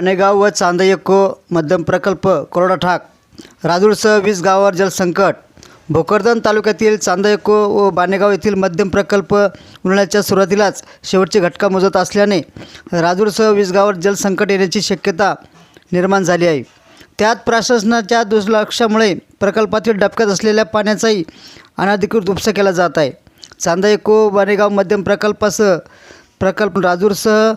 बाणेगाव व चांदयको मध्यम प्रकल्प कोरडा ठाक. राजूरसह वीस गावावर जलसंकट. भोकरदन तालुक्यातील चांदयको व बाणेगाव येथील मध्यम प्रकल्प उन्हाळ्याच्या सुरुवातीलाच शेवटची घटका मोजत असल्याने राजूरसह वीस गावावर जलसंकट येण्याची शक्यता निर्माण झाली आहे. त्यात प्रशासनाच्या दुर्लक्षामुळे प्रकल्पातील डबक्यात असलेल्या पाण्याचाही अनधिकृत उपसा केला जात आहे. चांदयको बाणेगाव मध्यम प्रकल्पासह प्रकल्प राजूरसह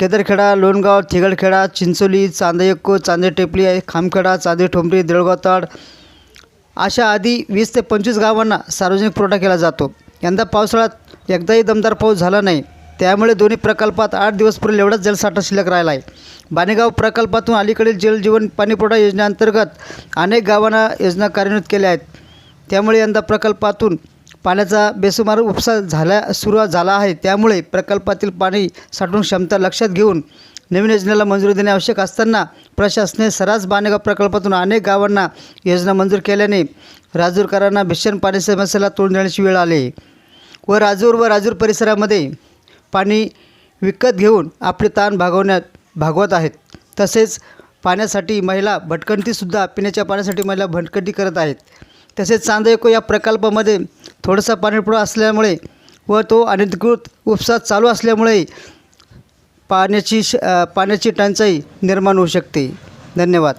केदरखेडा लोणगाव थिगडखेडा चिंचोली चांदेयक्को चांदे टेपली आहे खामखेडा चांदे ठोंबरी देळगाव ताड अशा आधी वीस ते पंचवीस गावांना सार्वजनिक पुरवठा केला जातो. यंदा पावसाळ्यात एकदाही दमदार पाऊस झाला नाही. त्यामुळे दोन्ही प्रकल्पात आठ दिवस पुरेल एवढाच जलसाठा शिल्लक राहिला आहे. बाणेगाव प्रकल्पातून अलीकडील जलजीवन पाणीपुरवठा योजनेअंतर्गत अनेक गावांना योजना कार्यान्वित केल्या आहेत. त्यामुळे यंदा प्रकल्पातून पाण्याचा बेसुमार उपसा झाला सुरू झाला आहे. त्यामुळे प्रकल्पातील पाणी साठवून क्षमता लक्षात घेऊन नवीन योजनेला मंजुरी देणे आवश्यक असताना प्रशासनाने सरास बाणेगाव प्रकल्पातून अनेक गावांना योजना मंजूर केल्याने राजूरकरांना भीषण पाणी समस्येला तोंड देण्याची वेळ आली. आहे व राजूर व राजूर परिसरामध्ये पाणी विकत घेऊन आपले ताण भागवण्यात भागवत आहेत. तसेच पाण्यासाठी महिला भटकंतीसुद्धा पिण्याच्या पाण्यासाठी महिला भटकंती करत आहेत. तसेच चांदयको या प्रकल्पामध्ये थोडासा पाणीपुरवठा असल्यामुळे व तो अनधिकृत उपसा चालू असल्यामुळे पाण्याची श पाण्याची टंचाई निर्माण होऊ शकते. धन्यवाद.